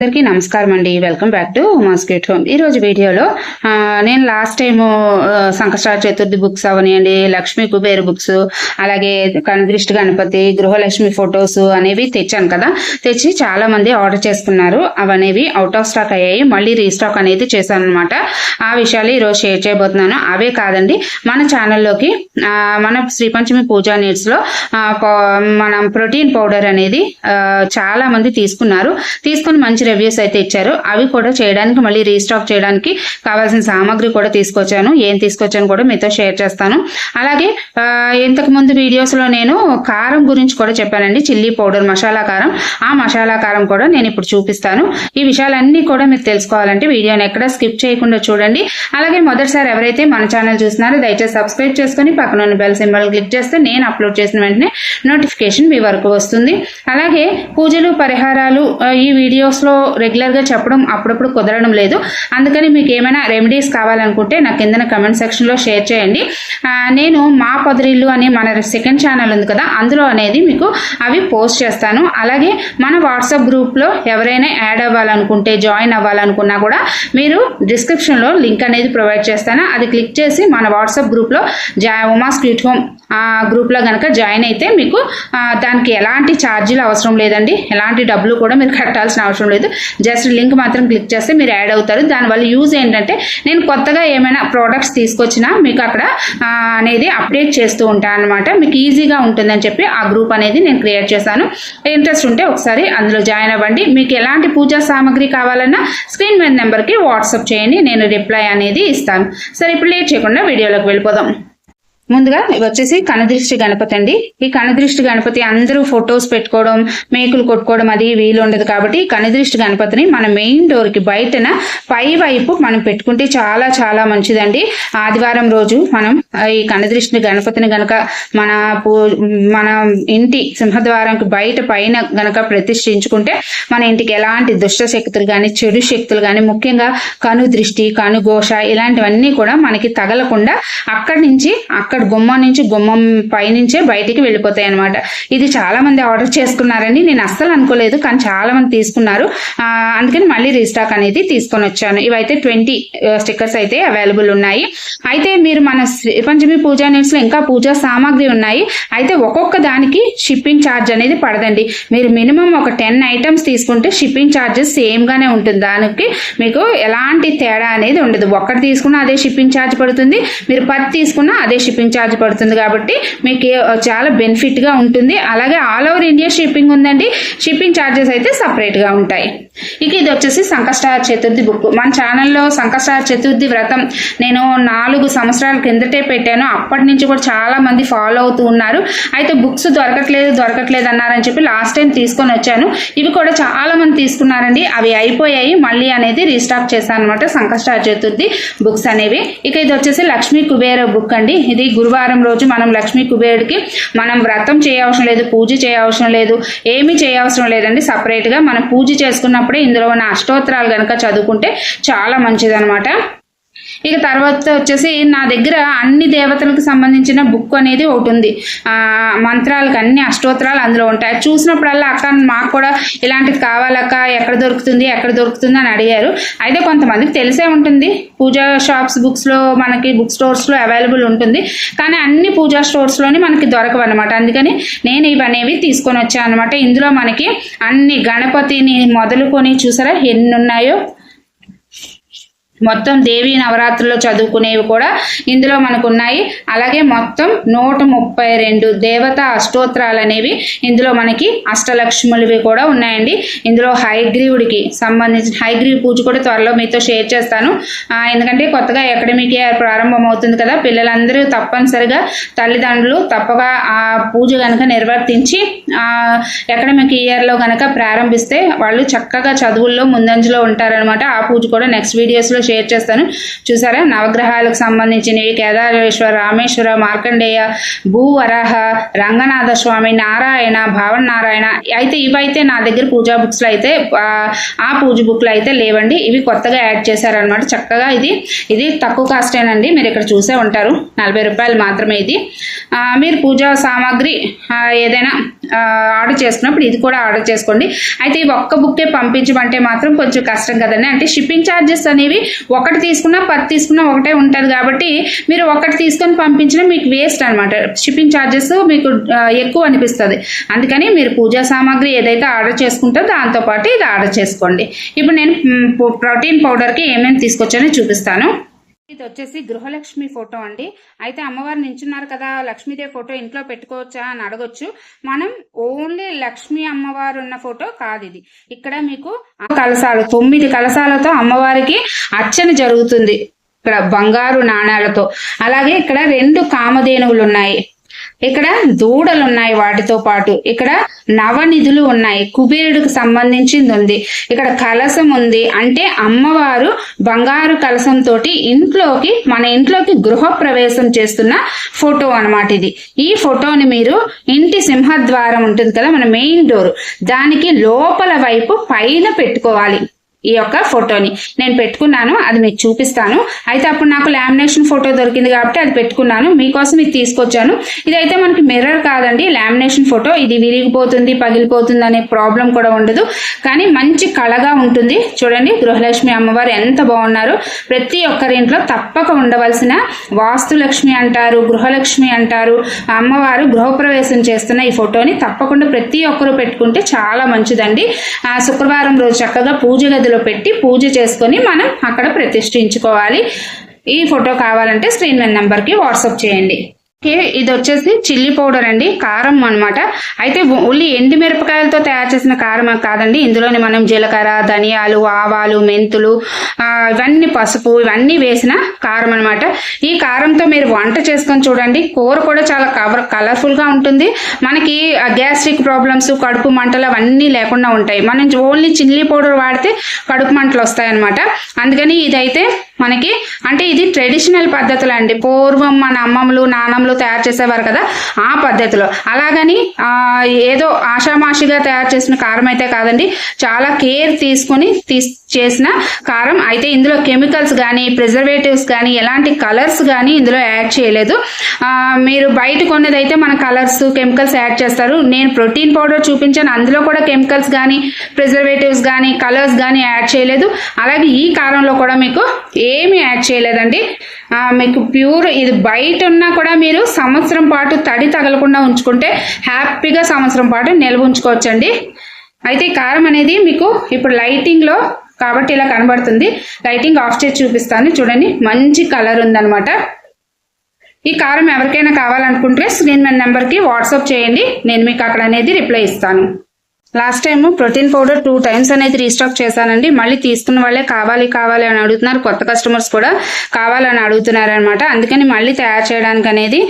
అందరికీ నమస్కారం అండి. Welcome back to Mascot Home ఈ రోజు వీడియోలో నేను last time Sankashtahara Chaturthi books అవనియండి Lakshmi Kubera books అలాగే కనదృష్టి గణపతి గృహలక్ష్మి ఫొటోస్ అనేవి తెచ్చాను కదా. తెచ్చి చాలా మంది ఆర్డర్ చేసుకున్నారు. అవనేవి అవుట్ ఆఫ్ స్టాక్ అయ్యాయి. మళ్ళీ రీస్టాక్ అనేది చేశాను అనమాట ఆ విషయాలు ఈరోజు షేర్ చేయబోతున్నాను. అవే కాదండి మన ఛానల్లోకి మన శ్రీ పంచమి పూజా నీడ్స్లో మనం ప్రోటీన్ పౌడర్ అనేది చాలా మంది తీసుకున్నారు. తీసుకుని మంచి రివ్యూస్ అయితే ఇచ్చారు. అవి కూడా చేయడానికి మళ్ళీ రీస్టాక్ చేయడానికి కావాల్సిన సామాగ్రి కూడా తీసుకొచ్చాను. ఏం తీసుకొచ్చాను కూడా మీతో షేర్ చేస్తాను. అలాగే ఇంతకుముందు వీడియోస్లో నేను కారం గురించి కూడా చెప్పానండి. చిల్లీ పౌడర్ మసాలా కారం. ఆ మసాలా కారం కూడా నేను ఇప్పుడు చూపిస్తాను. ఈ విషయాలన్నీ కూడా మీరు తెలుసుకోవాలంటే వీడియోని ఎక్కడ స్కిప్ చేయకుండా చూడండి. అలాగే మొదటిసారి ఎవరైతే మన ఛానల్ చూస్తున్నారో దయచేసి సబ్స్క్రైబ్ చేసుకొని పక్కన ఉన్న బెల్ సింబల్ క్లిక్ చేస్తే నేను అప్లోడ్ చేసిన వెంటనే నోటిఫికేషన్ మీ వరకు వస్తుంది. అలాగే పూజలు పరిహారాలు ఈ వీడియోస్లో రెగ్యులర్గా చెప్పడం అప్పుడప్పుడు కుదరడం లేదు. అందుకని మీకు ఏమైనా రెమెడీస్ కావాలనుకుంటే నా కిందన కమెంట్ సెక్షన్లో షేర్ చేయండి. నేను మా పొదరిల్లు అని మన సెకండ్ ఛానల్ ఉంది కదా అందులో అనేది మీకు అవి పోస్ట్ చేస్తాను. అలాగే మన వాట్సాప్ గ్రూప్లో ఎవరైనా యాడ్ అవ్వాలనుకుంటే జాయిన్ అవ్వాలనుకున్నా కూడా మీరు డిస్క్రిప్షన్లో లింక్ అనేది ప్రొవైడ్ చేస్తాను. అది క్లిక్ చేసి మన వాట్సాప్ గ్రూప్లో జా ఉమా స్వీట్ హోమ్ గ్రూప్లో కనుక జాయిన్ అయితే మీకు దానికి ఎలాంటి ఛార్జీలు అవసరం లేదండి. ఎలాంటి డబ్బులు కూడా మీరు కట్టాల్సిన అవసరం లేదు. జస్ట్ లింక్ మాత్రం క్లిక్ చేస్తే మీరు యాడ్ అవుతారు. దానివల్ల యూజ్ ఏంటంటే నేను కొత్తగా ఏమైనా ప్రోడక్ట్స్ తీసుకొచ్చినా మీకు అక్కడ అనేది అప్డేట్ చేస్తూ ఉంటాను అనమాట మీకు ఈజీగా ఉంటుందని చెప్పి ఆ గ్రూప్ అనేది నేను క్రియేట్ చేశాను. ఇంట్రెస్ట్ ఉంటే ఒకసారి అందులో జాయిన్ అవ్వండి. మీకు ఎలాంటి పూజా సామాగ్రి కావాలన్నా స్క్రీన్ మీద నెంబర్కి వాట్సాప్ చేయండి. నేను రిప్లై అనేది ఇస్తాను. సరే ఇప్పుడు లేట్ చేయకుండా వీడియోలోకి వెళ్ళిపోదాం. ముందుగా ఇవి వచ్చేసి కనదృష్టి గణపతి అండి. ఈ కనదృష్టి గణపతి అందరూ ఫొటోస్ పెట్టుకోవడం మేకులు కొట్టుకోవడం అది వీలు ఉండదు కాబట్టి కనదృష్టి గణపతిని మన మెయిన్ డోర్కి బయటన పై వైపు మనం పెట్టుకుంటే చాలా చాలా మంచిదండి. ఆదివారం రోజు మనం ఈ కనదృష్టి గణపతిని గనక మన పూ- మన ఇంటి సింహద్వారంకి బయట పైన గనక ప్రతిష్ఠించుకుంటే మన ఇంటికి ఎలాంటి దుష్ట శక్తులు కానీ చెడు శక్తులు కానీ ముఖ్యంగా కను దృష్టి కను ఘోష ఇలాంటివన్నీ కూడా మనకి తగలకుండా అక్కడి నుంచి అక్కడ అక్కడ గుమ్మం నుంచి గుమ్మం పైనుంచే బయటికి వెళ్ళిపోతాయి అనమాట ఇది చాలా మంది ఆర్డర్ చేసుకున్నారండి నేను అస్సలు అనుకోలేదు కానీ చాలా మంది తీసుకున్నారు. అందుకని మళ్ళీ రీస్టాక్ అనేది తీసుకొని వచ్చాను. ఇవైతే ట్వంటీ స్టిక్కర్స్ అయితే అవైలబుల్ ఉన్నాయి. అయితే మీరు మన శ్రీ పంచమి పూజా నీడ్స్లో ఇంకా పూజా సామాగ్రి ఉన్నాయి. అయితే ఒక్కొక్క దానికి షిప్పింగ్ ఛార్జ్ అనేది పడదండి. మీరు మినిమం ఒక టెన్ ఐటమ్స్ తీసుకుంటే షిప్పింగ్ ఛార్జెస్ సేమ్ గానే ఉంటుంది. దానికి మీకు ఎలాంటి తేడా అనేది ఉండదు. ఒక్కటి తీసుకున్నా అదే షిప్పింగ్ ఛార్జ్ పడుతుంది. మీరు పది తీసుకున్నా అదే షిప్పింగ్ ఛార్జ్ పడుతుంది కాబట్టి మీకు చాలా బెనిఫిట్గా ఉంటుంది. అలాగే ఆల్ ఓవర్ ఇండియా షిప్పింగ్ ఉందండి. షిప్పింగ్ ఛార్జెస్ అయితే సపరేట్గా ఉంటాయి. ఇక ఇది వచ్చేసి సంకష్టార చతుర్థి బుక్. మన ఛానల్లో సంకష్టార చతుర్థి వ్రతం నేను నాలుగు సంవత్సరాల కిందటే పెట్టాను. అప్పటి నుంచి కూడా చాలా మంది ఫాలో అవుతూ ఉన్నారు. అయితే బుక్స్ దొరకట్లేదు దొరకట్లేదు అన్నారని చెప్పి లాస్ట్ టైం తీసుకొని వచ్చాను. ఇవి కూడా చాలా మంది తీసుకున్నారండి. అవి అయిపోయాయి. మళ్ళీ అనేది రీస్టాక్ చేశాను అనమాట సంకష్టార చతుర్థి బుక్స్ అనేవి. ఇక ఇది వచ్చేసి లక్ష్మీ కుబేర బుక్ అండి. ఇది గురువారం రోజు మనం లక్ష్మీ కుబేరుడికి మనం వ్రతం చేయవసరం లేదు పూజ చేయవసరం లేదు ఏమీ చేయవసరం లేదండి. సపరేట్గా మనం పూజ చేసుకున్నప్పుడే ఇందులో ఉన్న అష్టోత్తరాలు కనుక చదువుకుంటే చాలా మంచిదనమాట ఇక తర్వాత వచ్చేసి నా దగ్గర అన్ని దేవతలకు సంబంధించిన బుక్ అనేది ఒకటి ఉంది. మంత్రాలకు అన్ని అష్టోత్తరాలు అందులో ఉంటాయి. చూసినప్పుడల్లా అక్క మాకు కూడా ఇలాంటిది కావాలక్క ఎక్కడ దొరుకుతుంది ఎక్కడ దొరుకుతుంది అని అడిగారు. అయితే కొంతమందికి తెలిసే ఉంటుంది. పూజా షాప్స్ బుక్స్లో మనకి బుక్ స్టోర్స్లో అవైలబుల్ ఉంటుంది. కానీ అన్ని పూజా స్టోర్స్లోనే మనకి దొరకవు అనమాట అందుకని నేను ఇవనేవి తీసుకొని వచ్చాను అనమాట ఇందులో మనకి అన్ని గణపతిని మొదలుకొని చూసారా? ఎన్ని ఉన్నాయో? మొత్తం దేవి నవరాత్రుల్లో చదువుకునేవి కూడా ఇందులో మనకు ఉన్నాయి అలాగే మొత్తం నూట ముప్పై రెండు దేవత అష్టోత్తరాలు అనేవి ఇందులో మనకి అష్టలక్ష్ములవి కూడా ఉన్నాయండి. ఇందులో హైగ్రీవుడికి సంబంధించిన హైగ్రీవ్ పూజ కూడా త్వరలో మీతో షేర్ చేస్తాను. ఎందుకంటే కొత్తగా అకాడమిక్ ఇయర్ ప్రారంభం అవుతుంది కదా పిల్లలందరూ తప్పనిసరిగా తల్లిదండ్రులు తప్పక ఆ పూజ కనుక నిర్వర్తించి ఆ అకాడమిక్ ఇయర్లో కనుక ప్రారంభిస్తే వాళ్ళు చక్కగా చదువుల్లో ముందంజలో ఉంటారనమాట ఆ పూజ కూడా నెక్స్ట్ వీడియోస్లో షేర్ చేస్తాను. చూసారా? నవగ్రహాలకు సంబంధించినవి కేదారేశ్వర రామేశ్వర మార్కండేయ భూవరాహ రంగనాథ స్వామి నారాయణ భావన నారాయణ అయితే ఇవైతే నా దగ్గర పూజా బుక్స్లో అయితే ఆ, పూజ బుక్లు అయితే లేవండి. ఇవి కొత్తగా యాడ్ చేశారనమాట చక్కగా ఇది ఇది తక్కువ కాస్టేనండి మీరు ఇక్కడ చూసే ఉంటారు. నలభై రూపాయలు మాత్రమే ఇది. మీరు పూజా సామాగ్రి ఏదైనా ఆర్డర్ చేసుకున్నప్పుడు ఇది కూడా ఆర్డర్ చేసుకోండి. అయితే ఈ ఒక్క బుక్కే పంపించమంటే మాత్రం కొంచెం కష్టం కదండి. అంటే షిప్పింగ్ ఛార్జెస్ అనేవి ఒకటి తీసుకున్నా పది తీసుకున్నా ఒకటే ఉంటుంది కాబట్టి మీరు ఒకటి తీసుకొని పంపించిన మీకు వేస్ట్ అనమాట షిప్పింగ్ ఛార్జెస్ మీకు ఎక్కువ అనిపిస్తుంది. అందుకని మీరు పూజా సామాగ్రి ఏదైతే ఆర్డర్ చేసుకుంటారో దాంతోపాటు ఇది ఆర్డర్ చేసుకోండి. ఇప్పుడు నేను ప్రోటీన్ పౌడర్కి ఏమేమి తీసుకొచ్చానో చూపిస్తాను. ఇది వచ్చేసి గృహలక్ష్మి ఫోటో అండి. అయితే అమ్మవారు నించున్నారు కదా లక్ష్మీదేవి ఫోటో ఇంట్లో పెట్టుకోవచ్చా అని అడగొచ్చు. మనం ఓన్లీ లక్ష్మీ అమ్మవారు ఉన్న ఫోటో కాదు ఇది. ఇక్కడ మీకు కలసాలు కలశాలు తొమ్మిది కలశాలతో అమ్మవారికి అర్చన జరుగుతుంది. ఇక్కడ బంగారు నాణాలతో. అలాగే ఇక్కడ రెండు కామధేనువులు ఉన్నాయి. ఇక్కడ దూడలు ఉన్నాయి వాటితో పాటు. ఇక్కడ నవనిధులు ఉన్నాయి. కుబేరుడికి సంబంధించింది ఉంది. ఇక్కడ కలసం ఉంది. అంటే అమ్మవారు బంగారు కలసం తోటి ఇంట్లోకి మన ఇంట్లోకి గృహ ప్రవేశం చేస్తున్న ఫోటో అన్నమాట ఇది. ఈ ఫోటోని మీరు ఇంటి సింహద్వారం ఉంటుంది కదా మన మెయిన్ డోర్. దానికి లోపల వైపు పైన పెట్టుకోవాలి. ఈ యొక్క ఫోటోని. నేను పెట్టుకున్నాను అది మీకు చూపిస్తాను. అయితే అప్పుడు నాకు లామినేషన్ ఫోటో దొరికింది కాబట్టి అది పెట్టుకున్నాను. మీకోసం ఇది తీసుకొచ్చాను. ఇదైతే మనకి మిర్రర్ కాదండి లామినేషన్ ఫోటో ఇది విరిగిపోతుంది పగిలిపోతుంది అనే ప్రాబ్లం కూడా ఉండదు. కానీ మంచి కళగా ఉంటుంది. చూడండి గృహలక్ష్మి అమ్మవారు ఎంత బాగున్నారు. ప్రతి ఒక్కరింట్లో తప్పక ఉండవలసిన వాస్తులక్ష్మి అంటారు గృహలక్ష్మి అంటారు. అమ్మవారు గృహప్రవేశం చేస్తున్న ఈ ఫోటోని తప్పకుండా ప్రతి ఒక్కరూ పెట్టుకుంటే చాలా మంచిదండి. ఆ శుక్రవారం రోజు చక్కగా పూజ గదిలో పెట్టి పూజ చేసుకొని మనం అక్కడ ప్రతిష్ఠించుకోవాలి. ఈ ఫోటో కావాలంటే స్క్రీన్ మీద నెంబర్కి వాట్సాప్ చేయండి. ఇది వచ్చేసి చిల్లీ పౌడర్ అండి కారం అనమాట అయితే ఓన్లీ ఎండి మిరపకాయలతో తయారు చేసిన కారం కాదండి ఇందులోనే మనం జీలకర్ర ధనియాలు ఆవాలు మెంతులు ఇవన్నీ పసుపు ఇవన్నీ వేసిన కారం అనమాట ఈ కారంతో మీరు వంట చేసుకొని చూడండి కూర కూడా చాలా కవర్ కలర్ఫుల్గా ఉంటుంది. మనకి గ్యాస్ట్రిక్ ప్రాబ్లమ్స్ కడుపు మంటలు అవన్నీ లేకుండా ఉంటాయి. మనం ఓన్లీ చిల్లీ పౌడర్ వాడితే కడుపు మంటలు వస్తాయన్నమాట. అందుకని ఇదైతే మనకి అంటే ఇది ట్రెడిషనల్ పద్ధతులు అండి. పూర్వం మన అమ్మమ్మలు నానమ్మలు తయారు చేసేవారు కదా ఆ పద్ధతిలో. అలాగని ఏదో ఆషామాషిగా తయారు చేసిన కారం అయితే కాదండి. చాలా కేర్ తీసుకొని తీస్ చేసిన కారం. అయితే ఇందులో కెమికల్స్ కానీ ప్రిజర్వేటివ్స్ కానీ ఎలాంటి కలర్స్ కానీ ఇందులో యాడ్ చేయలేదు. మీరు బయట కొన్నది అయితే మన కలర్స్ కెమికల్స్ యాడ్ చేస్తారు. నేను ప్రోటీన్ పౌడర్ చూపించాను. అందులో కూడా కెమికల్స్ కానీ ప్రిజర్వేటివ్స్ కానీ కలర్స్ కానీ యాడ్ చేయలేదు. అలాగే ఈ కారంలో కూడా మీకు ఏమి యాడ్ చేయలేదండి. మీకు ప్యూర్ ఇది బయట ఉన్నా కూడా మీరు సంవత్సరం పాటు తడి తగలకుండా ఉంచుకుంటే హ్యాపీగా సంవత్సరం పాటు నిల్వ ఉంచుకోవచ్చండి. అయితే ఈ కారం అనేది మీకు ఇప్పుడు లైటింగ్లో కాబట్టి ఇలా కనబడుతుంది. లైటింగ్ ఆఫ్ చేసి చూపిస్తాను. చూడండి మంచి కలర్ ఉందనమాట ఈ కారం ఎవరికైనా కావాలనుకుంటే స్క్రీన్ మీద నెంబర్కి వాట్సాప్ చేయండి. నేను మీకు అక్కడ అనేది రిప్లై ఇస్తాను. Last time protein powder two times అనేది రీస్టాక్ చేశానండి. మళ్ళీ తీసుకున్న వాళ్ళే కావాలి కావాలి అని అడుగుతున్నారు. కొత్త కస్టమర్స్ కూడా కావాలని అడుగుతున్నారు అనమాట అందుకని మళ్ళీ తయారు చేయడానికి అనేది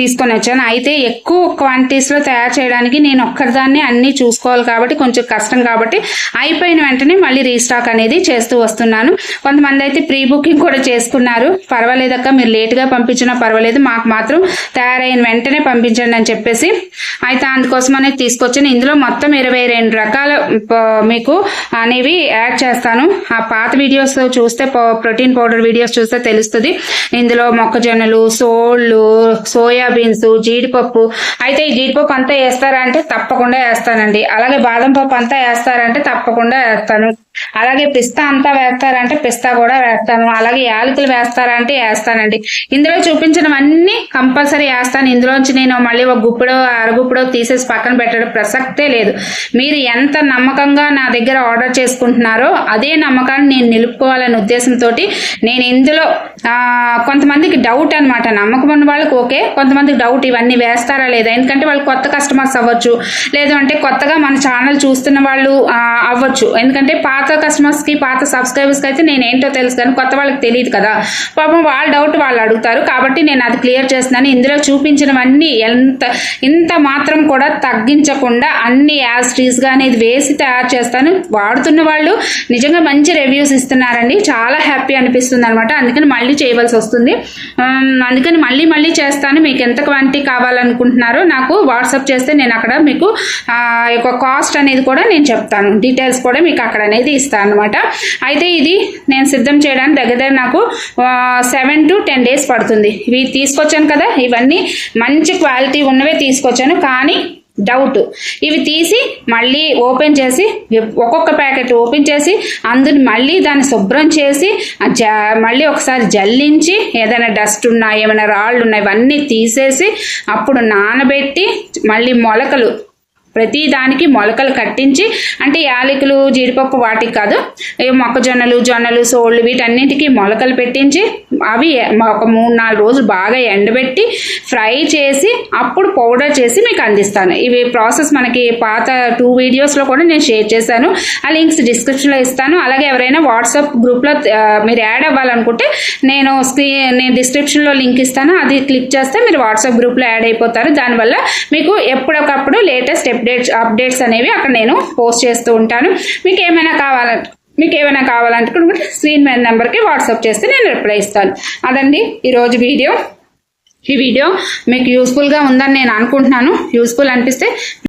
తీసుకొని వచ్చాను. అయితే ఎక్కువ క్వాంటిటీస్లో తయారు చేయడానికి నేను ఒక్కరిదాన్ని అన్నీ చూసుకోవాలి కాబట్టి కొంచెం కష్టం కాబట్టి అయిపోయిన వెంటనే మళ్ళీ రీస్టాక్ అనేది చేస్తూ వస్తున్నాను. కొంతమంది అయితే ప్రీ బుకింగ్ కూడా చేసుకున్నారు. పర్వాలేదక్క మీరు లేట్గా పంపించినా పర్వాలేదు. మాకు మాత్రం తయారైన వెంటనే పంపించండి అని చెప్పేసి. అయితే అందుకోసం అనేది తీసుకొచ్చాను. ఇందులో మొత్తం మొత్తం ఇరవై రెండు రకాల మీకు అనేవి యాడ్ చేస్తాను. ఆ పాత వీడియోస్ చూస్తే ప్రోటీన్ పౌడర్ వీడియోస్ చూస్తే తెలుస్తుంది. ఇందులో మొక్కజొన్నలు సోళ్ళు సోయాబీన్స్ జీడిపప్పు. అయితే ఈ జీడిపప్పు అంతా వేస్తారా అంటే తప్పకుండా వేస్తానండి. అలాగే బాదం పప్పు అంతా వేస్తారంటే తప్పకుండా వేస్తాను. అలాగే పిస్తా అంతా వేస్తారంటే పిస్తా కూడా వేస్తాను. అలాగే యాలకులు వేస్తారా అంటే వేస్తానండి. ఇందులో చూపించినవన్నీ కంపల్సరీ వేస్తాను. ఇందులోంచి నేను మళ్ళీ ఒక గుప్పిడో అరగుప్పిడో తీసేసి పక్కన పెట్టడం ప్రసక్తే లేదు. మీరు ఎంత నమ్మకంగా నా దగ్గర ఆర్డర్ చేసుకుంటున్నారో అదే నమ్మకాన్ని నేను నిలుపుకోవాలనే ఉద్దేశంతో నేను ఇందులో ఆ, కొంతమందికి డౌట్ అనమాట నమ్మకం ఉన్న వాళ్ళకి ఓకే కొంతమందికి డౌట్ ఇవన్నీ వేస్తారా లేదా? ఎందుకంటే వాళ్ళు కొత్త కస్టమర్స్ అవ్వచ్చు. లేదు అంటే కొత్తగా మన ఛానల్ చూస్తున్న వాళ్ళు అవ్వచ్చు. ఎందుకంటే పాత పాత కస్టమర్స్కి పాత సబ్స్క్రైబర్స్కి అయితే నేను ఏంటో తెలుసు కానీ కొత్త వాళ్ళకి తెలియదు కదా. పాపం వాళ్ళ డౌట్ వాళ్ళు అడుగుతారు. కాబట్టి నేను అది క్లియర్ చేస్తున్నాను. ఇందులో చూపించినవన్నీ ఎంత ఇంత మాత్రం కూడా తగ్గించకుండా అన్ని యాజ్ టీస్గా అనేది వేసి తయారు చేస్తాను. వాడుతున్న వాళ్ళు నిజంగా మంచి రివ్యూస్ ఇస్తున్నారండి. చాలా హ్యాపీ అనిపిస్తుంది అనమాట అందుకని మళ్ళీ చేయవలసి వస్తుంది. అందుకని మళ్ళీ మళ్ళీ చేస్తాను. మీకు ఎంత క్వాంటిటీ కావాలనుకుంటున్నారో నాకు వాట్సాప్ చేస్తే నేను అక్కడ మీకు యొక్క కాస్ట్ అనేది కూడా నేను చెప్తాను. డీటెయిల్స్ కూడా మీకు అక్కడ అనేది ఇస్తాను అనమాట అయితే ఇది నేను సిద్ధం చేయడానికి దగ్గర దగ్గర నాకు సెవెన్ టు టెన్ డేస్ పడుతుంది. ఇవి తీసుకొచ్చాను కదా ఇవన్నీ మంచి క్వాలిటీ ఉన్నవే తీసుకొచ్చాను. కానీ డౌట్ ఇవి తీసి మళ్ళీ ఓపెన్ చేసి ఒక్కొక్క ప్యాకెట్ ఓపెన్ చేసి అందుని మళ్ళీ దాన్ని శుభ్రం చేసి మళ్ళీ ఒకసారి జల్లించి ఏదైనా డస్ట్ ఉన్నా ఏమైనా రాళ్ళు ఉన్నాయి ఇవన్నీ తీసేసి అప్పుడు నానబెట్టి మళ్ళీ మొలకలు ప్రతి దానికి మొలకలు కట్టించి అంటే యాలకులు జీడిపప్పు వాటికి కాదు మొక్కజొన్నలు జొన్నలు సోళ్ళు వీటన్నిటికీ మొలకలు పెట్టించి అవి ఒక మూడు నాలుగు రోజులు బాగా ఎండబెట్టి ఫ్రై చేసి అప్పుడు పౌడర్ చేసి మీకు అందిస్తాను. ఇవి ప్రాసెస్ మనకి పాత టూ వీడియోస్లో కూడా నేను షేర్ చేశాను. ఆ లింక్స్ డిస్క్రిప్షన్లో ఇస్తాను. అలాగే ఎవరైనా వాట్సాప్ గ్రూప్లో మీరు యాడ్ అవ్వాలనుకుంటే నేను స్క్రీన్ నేను డిస్క్రిప్షన్లో లింక్ ఇస్తాను. అది క్లిక్ చేస్తే మీరు వాట్సాప్ గ్రూప్లో యాడ్ అయిపోతారు. దానివల్ల మీకు ఎప్పటికప్పుడు లేటెస్ట్ అప్డేట్స్ అప్డేట్స్ అనేవి అక్కడ నేను పోస్ట్ చేస్తూ ఉంటాను. మీకు ఏమైనా కావాలంటే మీకు ఏమైనా కావాలంటే స్క్రీన్ మీద నెంబర్కి వాట్సాప్ చేస్తే నేను రిప్లై ఇస్తాను. అదండి ఈరోజు వీడియో. ఈ వీడియో మీకు యూస్ఫుల్గా ఉందని నేను అనుకుంటున్నాను. యూస్ఫుల్ అనిపిస్తే